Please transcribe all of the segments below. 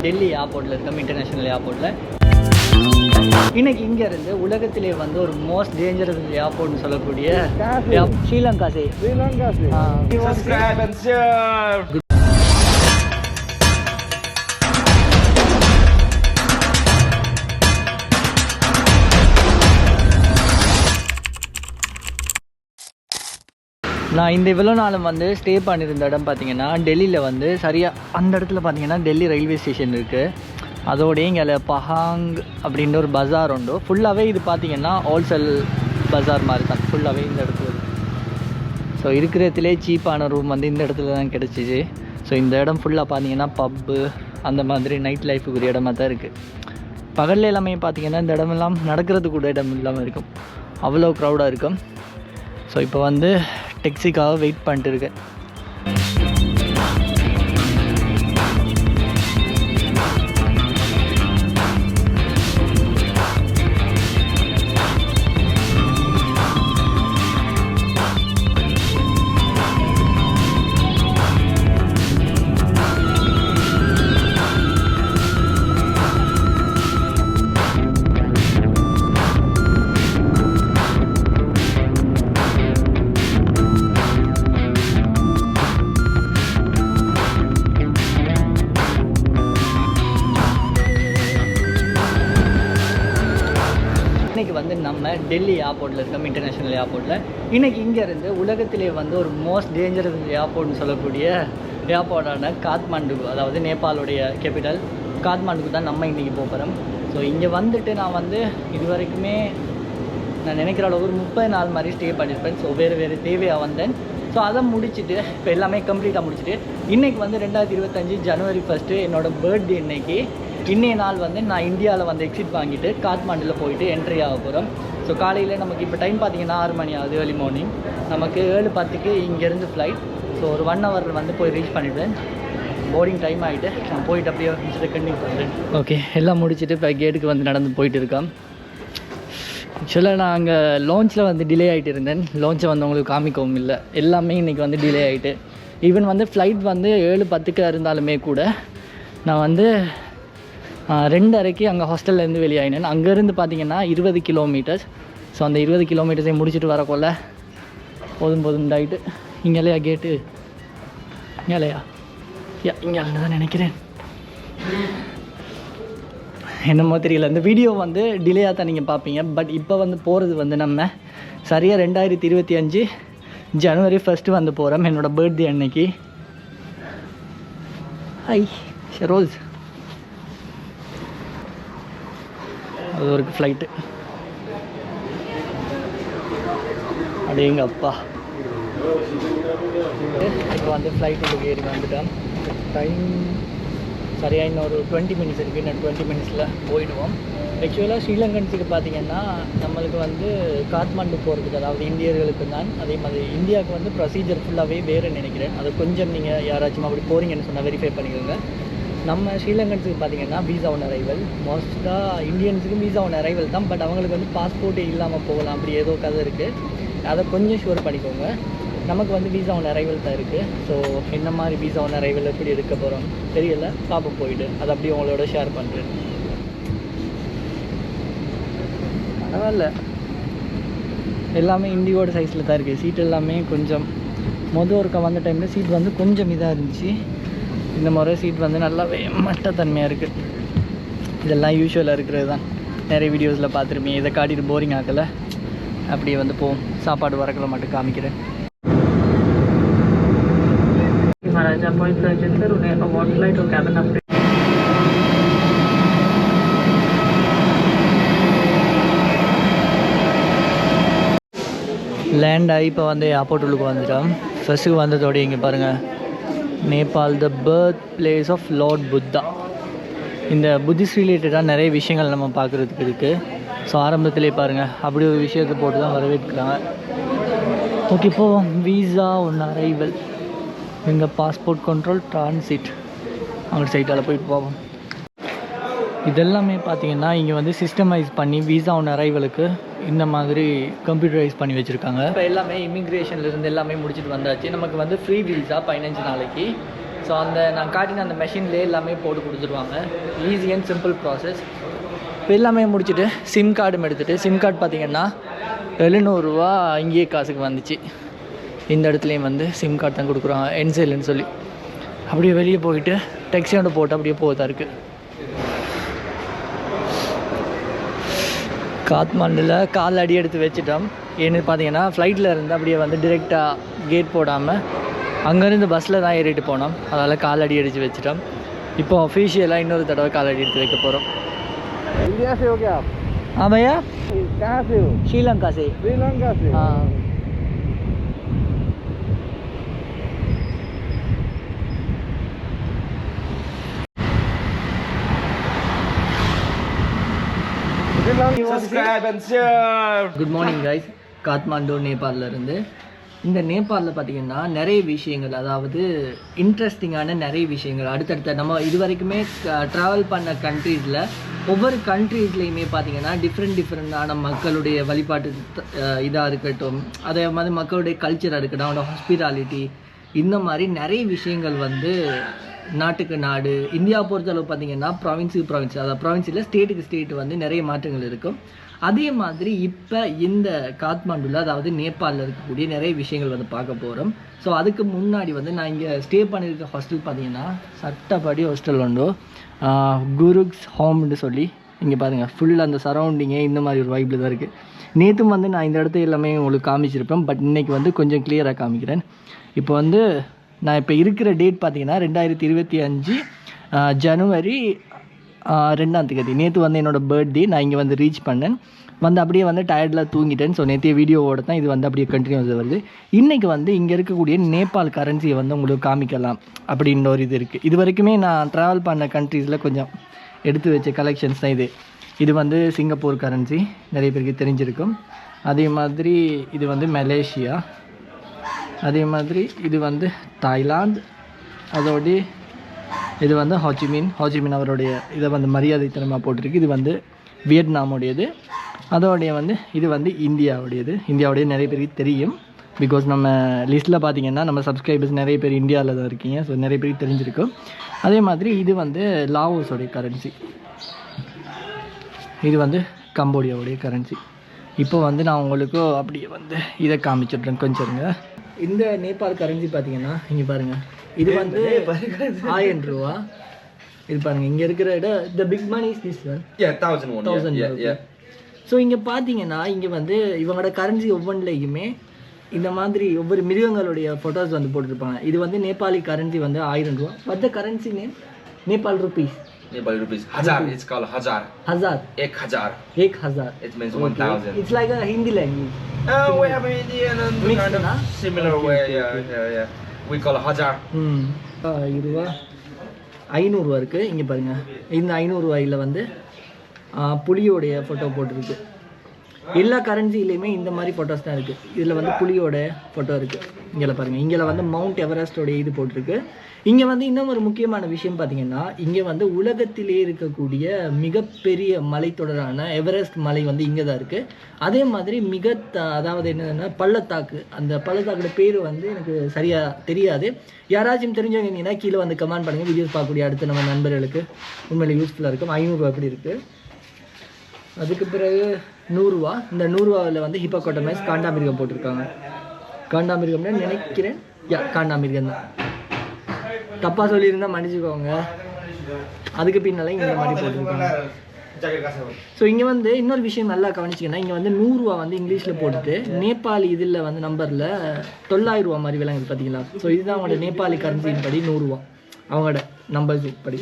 டெல்லி ஏர்போர்ட்டில் இருக்கோம் இன்டர்நேஷ்னல் ஏர்போர்ட்டில் இன்னைக்கு இங்க இருந்து உலகத்திலே வந்து ஒரு மோஸ்ட் டேஞ்சரஸ் ஏர்போர்ட்னு சொல்லக்கூடிய ஸ்ரீலங்கா சே Subscribe நான் இந்த இவ்வளோ நாளும் வந்து ஸ்டே பண்ணியிருந்த இடம் பார்த்தீங்கன்னா டெல்லியில் வந்து சரியாக அந்த இடத்துல பார்த்தீங்கன்னா டெல்லி ரயில்வே ஸ்டேஷன் இருக்குது அதோடய இங்கே பஹாங் அப்படின்ற ஒரு பஜார் உண்டு. ஃபுல்லாகவே இது பார்த்தீங்கன்னா ஹோல்சேல் பஜார் மாதிரி தான். ஃபுல்லாகவே இந்த இடத்துல ஸோ இருக்கிறதுலே சீப்பான ரூம் வந்து இந்த இடத்துல தான் கிடச்சிச்சு. ஸோ இந்த இடம் ஃபுல்லாக பார்த்தீங்கன்னா பப்பு அந்த மாதிரி நைட் லைஃபுக்குரிய இடமா தான் இருக்குது பகலில் எல்லாமே பார்த்தீங்கன்னா இந்த இடமெல்லாம் நடக்கிறதுக்கு கூட இடம் இல்லாமல் இருக்கும். அவ்வளோ க்ரௌடாக இருக்கும். ஸோ இப்போ வந்து டெக்ஸிக்காக வெயிட் பண்ணிட்டு இருக்கேன். நம்ம டெல்லி ஏர்போர்ட்டில் இருக்கோம் இன்டர்நேஷ்னல் ஏர்போர்ட்டில் இன்றைக்கி இங்கேருந்து உலகத்திலே வந்து ஒரு மோஸ்ட் டேஞ்சரஸ் ஏர்போர்ட்னு சொல்லக்கூடிய ஏர்போர்ட்டான காத்மாண்டுக்கு அதாவது நேபாளுடைய கேபிட்டல் காத்மாண்டுக்கு தான் நம்ம இன்றைக்கி போகிறோம் ஸோ இங்கே வந்துட்டு நான் வந்து இது வரைக்குமே நான் நினைக்கிற அளவுக்கு ஒரு முப்பது நாள் மாதிரி ஸ்டே பண்ணியிருப்பேன். ஸோ வேறு வேறு தேவையாக வந்தேன். ஸோ அதை முடிச்சுட்டு இப்போ எல்லாமே கம்ப்ளீட்டாக முடிச்சுட்டு இன்றைக்கி வந்து ரெண்டாயிரத்தி இருபத்தஞ்சி ஜனவரி ஃபஸ்ட்டு என்னோடய பர்த்டே இன்னைக்கு. இன்றைய நாள் வந்து நான் இந்தியாவில் வந்து எக்ஸிட் வாங்கிட்டு காத்மாண்டில் போயிட்டு என்ட்ரி ஆக போகிறோம் ஸோ காலையில் நமக்கு இப்போ டைம் பார்த்தீங்கன்னா ஆறு மணி ஆகுது ஏர்லி மார்னிங் நமக்கு ஏழு பத்துக்கு இங்கேருந்து ஃப்ளைட் ஸோ ஒரு ஒன் ஹவரில் வந்து போய் ரீச் பண்ணிவிடுவேன் போர்டிங் டைம் ஆகிட்டு நான் போயிட்டு அப்படியே முடிச்சுட்டு கண்டினியூ பண்ணுறேன் ஓகே எல்லாம் முடிச்சுட்டு இப்போ கேட்டுக்கு வந்து நடந்து போயிட்டு இருக்கேன் ஆக்சுவலாக நான் அங்கே லான்ச்சில் வந்து டிலே ஆகிட்டு இருந்தேன். லான்ச்சை வந்து உங்களுக்கு காமிக்கவும் இல்லை. எல்லாமே இன்றைக்கி வந்து டிலே ஆகிட்டு ஈவன் வந்து ஃப்ளைட் வந்து ஏழு பத்துக்கு இருந்தாலுமே கூட நான் வந்து ரெண்டு ரெண்டரைக்கு அங்கே ஹாஸ்டல்லேருந்து வெளியாகினேன் அங்கேருந்து பார்த்தீங்கன்னா இருபது கிலோமீட்டர்ஸ் ஸோ அந்த இருபது கிலோமீட்டர்ஸையும் முடிச்சுட்டு வரக்குள்ள போதும் போதும் டைட்டு இங்கே இல்லையா கேட்டு இங்கேலையா? யா இங்கே தான் நினைக்கிறேன். என்னமோ தெரியல. இந்த வீடியோ வந்து டிலேயாக தான் நீங்கள் பார்ப்பீங்க. பட் இப்போ வந்து போகிறது வந்து நம்ம சரியாக ரெண்டாயிரத்தி இருபத்தி அஞ்சு ஜனவரி ஃபஸ்ட்டு வந்து போகிறோம் என்னோடய பர்த்டே அன்னைக்கு. ஹை ஷரோஸ் அது ஒரு ஃப்ளைட்டு அடேங்க அப்பா இப்போ வந்து ஃப்ளைட்டு ஏறி வந்துட்டோம். டைம் சரியாக இன்னும் ஒரு டுவெண்ட்டி மினிட்ஸ் இருக்குது இன்னும் டுவெண்ட்டி மினிட்ஸில் போயிடுவோம். ஆக்சுவலாக ஸ்ரீலங்கன்ஸுக்கு பார்த்தீங்கன்னா நம்மளுக்கு வந்து காத்மாண்டு போகிறதுக்கு அதாவது இந்தியர்களுக்கு தான் அதே மாதிரி இந்தியாவுக்கு வந்து ப்ரொசீஜர் ஃபுல்லாகவே வேறுன்னு நினைக்கிறேன். அதை கொஞ்சம் நீங்கள் யாராச்சும் அப்படி போகிறீங்கன்னு சொன்னால் வெரிஃபை பண்ணிக்கோங்க. நம்ம ஸ்ரீலங்கன்ஸுக்கு பார்த்தீங்கன்னா வீசா ஒன் அரைவல் மோஸ்ட்டாக இந்தியன்ஸுக்கு வீசா ஒன் அரைவல் தான். பட் அவங்களுக்கு வந்து பாஸ்போர்ட்டே இல்லாமல் போகலாம். அப்படி ஏதோ கதை இருக்குது அதை கொஞ்சம் ஷூர் பண்ணிக்கோங்க. நமக்கு வந்து வீசா ஒன் அரைவல் தான் இருக்குது ஸோ என்ன மாதிரி வீசா ஒன் அரைவல் எப்படி இருக்க போகிறோம் தெரியல. பார்ப்போம் போயிட்டு. அதை அப்படியே உங்களோட ஷேர் பண்ணுறேன் பரவாயில்ல. எல்லாமே இண்டியோட சைஸில் தான் இருக்குது சீட் எல்லாமே கொஞ்சம் மொதல் ஒருக்க வந்த டைமில் சீட் வந்து கொஞ்சம் இதாக இருந்துச்சு. இந்த முறை சீட் வந்து நல்லாவே மட்டத்தன்மையாக இருக்குது இதெல்லாம் யூஸ்வலாக இருக்கிறது தான் நிறைய வீடியோஸில் பார்த்துருப்பீங்க இதை காட்டிட்டு போரிங் ஆக்கலை அப்படியே வந்து போவோம் சாப்பாடு வரக்கல மட்டும் காமிக்கிறேன் महाराज अपॉइंट सर्जन सर उन्हें अवार्ड फ्लाइट और कैबिन अपडेट லேண்ட் ஆகி இப்போ வந்து ஏர்போர்ட் உள்ளுக்கு வந்துட்டோம் ஃபஸ்ட்டுக்கு வந்ததோட இங்கே பாருங்கள் Nepal the birth place of Lord Buddha இந்த புத்திஸ்ட் ரிலேட்டடாக நிறைய விஷயங்கள் நம்ம பார்க்குறதுக்கு இருக்குது ஸோ ஆரம்பத்திலே பாருங்கள் அப்படி ஒரு விஷயத்தை போட்டு தான் வரவேற்கிறாங்க. ஓகே இப்போது வீசா ஒன் அரைவல் இங்கே பாஸ்போர்ட் கண்ட்ரோல் டிரான்சிட் அவங்க சைட்டால் போயிட்டு போவோம். இதெல்லாமே பார்த்தீங்கன்னா இங்கே வந்து சிஸ்டமைஸ் பண்ணி வீசா ஒன் அரைவலுக்கு இந்த மாதிரி கம்ப்யூட்டரைஸ் பண்ணி வச்சுருக்காங்க. இப்போ எல்லாமே இமிக்ரேஷன்ல இருந்து எல்லாமே முடிச்சுட்டு வந்தாச்சு. நமக்கு வந்து ஃப்ரீ வீசா பதினஞ்சு நாளைக்கு. ஸோ அந்த நான் காட்டின அந்த மெஷின்லேயே எல்லாமே போட்டு கொடுத்துருவாங்க. ஈஸி அண்ட் சிம்பிள் ப்ராசஸ் இப்போ எல்லாமே முடிச்சுட்டு சிம் கார்டும் எடுத்துகிட்டு சிம் கார்டு பார்த்தீங்கன்னா எழுநூறுவா இங்கேயே காசுக்கு வந்துச்சு. இந்த இடத்துலையும் வந்து சிம் கார்டு தான் கொடுக்குறாங்க என்செல்னு சொல்லி. அப்படியே வெளியே போயிட்டு டெக்ஸியோட போட்டு அப்படியே போதா இருக்குது காத்மாண்டில் கால் அடி எடுத்து வச்சுட்டோம் ஏன்னு பார்த்தீங்கன்னா ஃப்ளைட்டில் இருந்து அப்படியே வந்து டிரெக்டாக கேட் போடாமல் அங்கேருந்து பஸ்ஸில் தான் ஏறிட்டு போனோம் அதனால் கால் அடி அடித்து வச்சுட்டோம் இப்போ அஃபீஷியலாக இன்னொரு தடவை கால் அடி எடுத்து வைக்க போகிறோம் इंडिया से हो क्या आप हाँ भैया कहाँ से हो श्रीलंका से श्रीलंका से हाँ குட் மார்னிங் கைஸ் காத்மாண்டு நேபாளில் இருந்து. இந்த நேபாளில் பார்த்தீங்கன்னா நிறைய விஷயங்கள் அதாவது இன்ட்ரெஸ்டிங்கான நிறைய விஷயங்கள். அடுத்தடுத்த நம்ம இது வரைக்குமே ட்ராவல் பண்ண கண்ட்ரீஸில் ஒவ்வொரு கண்ட்ரீஸ்லேயுமே பார்த்தீங்கன்னா டிஃப்ரெண்ட் டிஃப்ரெண்டான மக்களுடைய வழிபாட்டு இதாக இருக்கட்டும். அதே மாதிரி மக்களுடைய கல்ச்சராக இருக்கட்டும் அவனோட ஹாஸ்பிட்டாலிட்டி இந்த மாதிரி நிறைய விஷயங்கள் வந்து நாட்டுக்கு நாடு இந்தியா பொறுத்தளவு பார்த்தீங்கன்னா ப்ராவின்ஸுக்கு ப்ராவின்ஸ் அதாவது ப்ராவின்ஸில் ஸ்டேட்டுக்கு ஸ்டேட் வந்து நிறைய மாற்றங்கள் இருக்கும். அதே மாதிரி இப்போ இந்த காத்மாண்டுல அதாவது நேபாளில் இருக்கக்கூடிய நிறைய விஷயங்கள் வந்து பார்க்க போகிறோம் ஸோ அதுக்கு முன்னாடி வந்து நான் இங்கே ஸ்டே பண்ணியிருக்க ஹாஸ்டல் பார்த்தீங்கன்னா சட்டப்படி ஹாஸ்டல் உண்டு. குருக்ஸ் ஹோம்னு சொல்லி இங்கே பாருங்கள் ஃபுல்லாக அந்த சரௌண்டிங்கே இந்த மாதிரி ஒரு வைப்பில் தான் இருக்குது நேற்றும் வந்து நான் இந்த இடத்த எல்லாமே உங்களுக்கு காமிச்சிருப்பேன் பட் இன்றைக்கி வந்து கொஞ்சம் கிளியராக காமிக்கிறேன். இப்போ வந்து நான் இப்போ இருக்கிற டேட் பார்த்தீங்கன்னா ரெண்டாயிரத்தி இருபத்தி அஞ்சு ஜனவரி ரெண்டாம் தேதி. நேற்று வந்து என்னோடய பர்த்டே நான் இங்கே வந்து ரீச் பண்ணேன். வந்து அப்படியே வந்து டயர்டில் தூங்கிட்டேன். ஸோ நேற்றைய வீடியோவோட தான் இது வந்து அப்படியே கண்டினியூஸ் வருது. இன்றைக்கி வந்து இங்கே இருக்கக்கூடிய நேபாள் கரன்சியை வந்து உங்களுக்கு காமிக்கலாம் அப்படின்ற ஒரு இது இருக்குது இது வரைக்குமே நான் ட்ராவல் பண்ண கண்ட்ரீஸில் கொஞ்சம் எடுத்து வச்ச கலெக்ஷன்ஸ் தான் இது. இது வந்து சிங்கப்பூர் கரன்சி நிறைய பேருக்கு தெரிஞ்சிருக்கும். அதே மாதிரி இது வந்து மலேசியா. அதே மாதிரி இது வந்து தாய்லாந்து. அதோடைய இது வந்து ஹாச்சிமின் ஹாச்சிமின் அவருடைய இதை வந்து மரியாதை தனமாக போட்டிருக்கு. இது வந்து வியட்நாமுடையது. அதோடைய வந்து இது வந்து இந்தியாவுடையது. இந்தியாவுடைய நிறைய பேருக்கு தெரியும். பிகாஸ் நம்ம லிஸ்ட்டில் பார்த்தீங்கன்னா நம்ம சப்ஸ்கிரைபர்ஸ் நிறைய பேர் இந்தியாவில் தான் இருக்கீங்க. ஸோ நிறைய பேருக்கு தெரிஞ்சிருக்கும். அதே மாதிரி இது வந்து லாவோஸோடைய கரன்சி இது வந்து கம்போடியாவுடைய கரன்சி இப்போ வந்து நான் உங்களுக்கு அப்படியே வந்து இதை காமிச்சிடுறேன். கொஞ்சம் இருங்க. இந்த நேபாள் கரன்சி பார்த்தீங்கன்னா இங்கே பாருங்கள் இது வந்து ஆயிரம் ரூபா. இது பாருங்க இங்கே இருக்கிற இடம் the big money is this one. Thousand yeah. So இங்கே பார்த்தீங்கன்னா இங்கே வந்து இவங்களோட கரன்சி ஒவ்வொன்றிலையுமே இந்த மாதிரி ஒவ்வொரு மிருகங்களுடைய ஃபோட்டோஸ் வந்து போட்டிருப்பாங்க. இது வந்து நேபாளி கரன்சி வந்து ஆயிரம் ரூபா. But the currency name Nepal rupees Nepali rupees. Hazar. It's called hazar. Hazar Ek hazar. Ek hazar It means one thousand. It's like a Hindi language Uh, we have Indian and Mixed, kind of huh? similar Okay, way. okay, yeah, okay. yeah, yeah. We call it hazar. ம் இருபா ஐநூறுரூவா இருக்குது இங்கே பாருங்கள் இந்த ஐநூறுரூவாயில் வந்து ஆ, புலியோடைய photo போட்டிருக்கு எல்லா கரன்சிலையுமே இந்த மாதிரி ஃபோட்டோஸ் தான் இருக்குது இதில் வந்து புலியோட ஃபோட்டோ இருக்குது இங்கே பாருங்கள் இங்கே வந்து மவுண்ட் எவரெஸ்டோடைய இது போட்டிருக்கு. இங்கே வந்து இன்னும் ஒரு முக்கியமான விஷயம் பார்த்தீங்கன்னா இங்கே வந்து உலகத்திலே இருக்கக்கூடிய மிகப்பெரிய மலைத்தொடரான எவரெஸ்ட் மலை வந்து இங்கே தான் இருக்குது அதே மாதிரி மிக த- அதாவது என்னதுன்னா பள்ளத்தாக்கு. அந்த பள்ளத்தாக்கோட பேர் வந்து எனக்கு சரியாக தெரியாது. யாராச்சும் தெரிஞ்சவங்க இருந்தீங்கன்னா கீழே வந்து கமெண்ட் பண்ணுங்கள் வீடியோஸ் பார்க்கக்கூடிய அடுத்த நம்ம நண்பர்களுக்கு உண்மையில் யூஸ்ஃபுல்லாக இருக்கும். ஐநூறுரூவா எப்படி இருக்குது அதுக்கு பிறகு நூறுரூவா இந்த நூறுரூவாவில் வந்து ஹிப்போகோட்டமைஸ் காண்டாமிருகம் போட்டிருக்காங்க. காண்டாமிருகம்னு நினைக்கிறேன் யா காண்டாமிருகம் தான். தப்பாக சொல்லியிருந்தா மன்னிச்சுக்கோங்க. அதுக்கு பின்னாலே இந்த மாதிரி போட்டிருக்காங்க. ஸோ இங்கே வந்து இன்னொரு விஷயம் நல்லா கவனிச்சிங்கன்னா இங்கே வந்து நூறுரூவா வந்து இங்கிலீஷில் போட்டுட்டு நேபாளி இதில் வந்து நம்பரில் தொள்ளாயிரம் ரூபா மாதிரி விலங்குது பார்த்தீங்களா ஸோ இதுதான் அவங்களோட நேபாளி கரன்சியின் படி நூறுரூவா அவங்களோட நம்பர்ஸ் படி.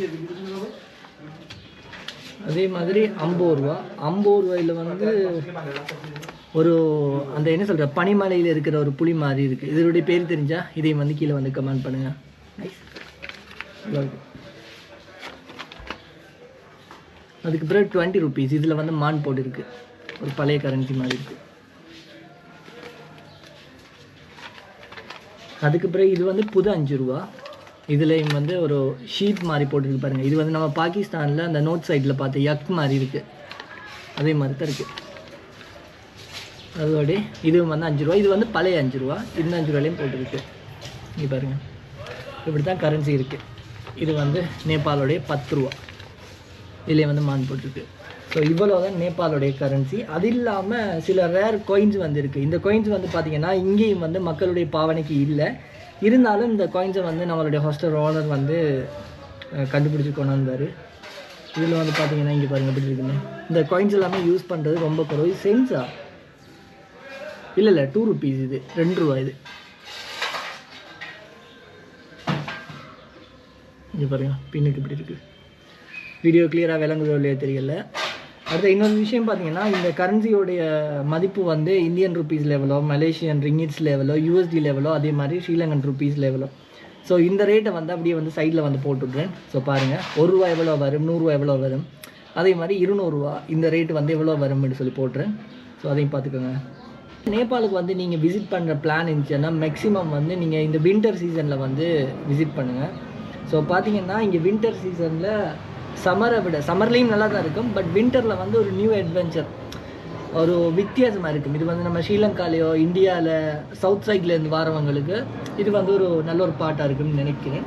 அதே மாதிரி ஐம்பது ரூபா. ஐம்பது ரூபாயில் வந்து ஒரு அந்த என்ன சொல்கிற பனிமலையில் இருக்கிற ஒரு புலி மாதிரி இருக்குது இதனுடைய பேர் தெரிஞ்சால் இதையும் வந்து கீழே வந்து கமெண்ட் பண்ணுங்கள் அதுக்கு பிறகு டுவெண்ட்டி ருபீஸ் இதில் வந்து மான் போட்டிருக்கு ஒரு பழைய கரன்சி மாதிரி இருக்குது அதுக்கு பிறகு இது வந்து புது அஞ்சு ரூபா. இதுலேயும் வந்து ஒரு ஷீட் மாதிரி போட்டிருக்கு பாருங்கள் இது வந்து நம்ம பாகிஸ்தானில் அந்த நோட் சைட்டில் பார்த்த யக் மாதிரி இருக்குது அதே மாதிரி தான் இருக்குது அதோடய இது வந்து அஞ்சு ரூபா. இது வந்து பழைய அஞ்சு ரூபா. இந்த அஞ்சு ரூபாலையும் போட்டிருக்கு. இங்கே பாருங்கள் இப்படி தான் கரன்சி இருக்குது இது வந்து நேபாளோடைய பத்து ரூபா. இதிலே வந்து மான் போட்டிருக்கு. ஸோ இவ்வளோ தான் நேபாளுடைய கரன்சி அது இல்லாமல் சில ரேர் கொயின்ஸ் வந்து இருக்குது இந்த கொயின்ஸ் வந்து பார்த்திங்கன்னா இங்கேயும் வந்து மக்களுடைய பாவனைக்கு இல்லை. இருந்தாலும் இந்த காயின்ஸை வந்து நம்மளுடைய ஹாஸ்டல் ஓனர் வந்து கண்டுபிடிச்சி கொண்டாந்தார். இதில் வந்து பார்த்தீங்கன்னா இங்கே பாருங்கள் எப்படி இருக்குன்னு. இந்த காயின்ஸ் எல்லாமே யூஸ் பண்ணுறது ரொம்ப குறைவு. சென்ஸா இல்லை இல்லை டூ ருபீஸ் இது. ரெண்டு ரூபா இது. இங்கே பாருங்க பின்னுக்கு இப்படி இருக்குது வீடியோ கிளியராக விளங்குதோ இல்லையோ தெரியல. அடுத்த இன்னொரு விஷயம் பார்த்தீங்கன்னா இந்த கரன்சியோடைய மதிப்பு வந்து இந்தியன் ருபீஸ் லெவலோ மலேசியன் ரிங்கிட்ஸ் லெவலோ யூஎஸ்டி லெவலோ அதே மாதிரி ஸ்ரீலங்கன் ருபீஸ் லெவலோ ஸோ இந்த ரேட்டை வந்து அப்படியே வந்து சைடில் வந்து போட்டுவிட்றேன் ஸோ பாருங்கள் ஒரு ரூபா எவ்வளோ வரும்? நூறுரூவா எவ்வளோ வரும்? அதே மாதிரி இருநூறுவா இந்த ரேட்டு வந்து எவ்வளோ வரும்னு சொல்லி போட்டுறேன். ஸோ அதையும் பார்த்துக்கோங்க. நேபாளுக்கு வந்து நீங்கள் விசிட் பண்ணுற பிளான் இருந்துச்சுன்னா மேக்ஸிமம் வந்து நீங்கள் இந்த வின்டர் சீசனில் வந்து விசிட் பண்ணுங்கள் ஸோ பார்த்தீங்கன்னா இங்கே வின்டர் சீசனில் சம்மரை விட சம்மர்லேயும் நல்லா தான் இருக்கும் பட் வின்டரில் வந்து ஒரு நியூ அட்வென்ச்சர் ஒரு வித்தியாசமாக இருக்கும். இது வந்து நம்ம ஸ்ரீலங்காலேயோ இந்தியாவில் சவுத் சைட்லேருந்து வரவங்களுக்கு இது வந்து ஒரு நல்ல ஒரு பாட்டாக இருக்கும்னு நினைக்கிறேன்.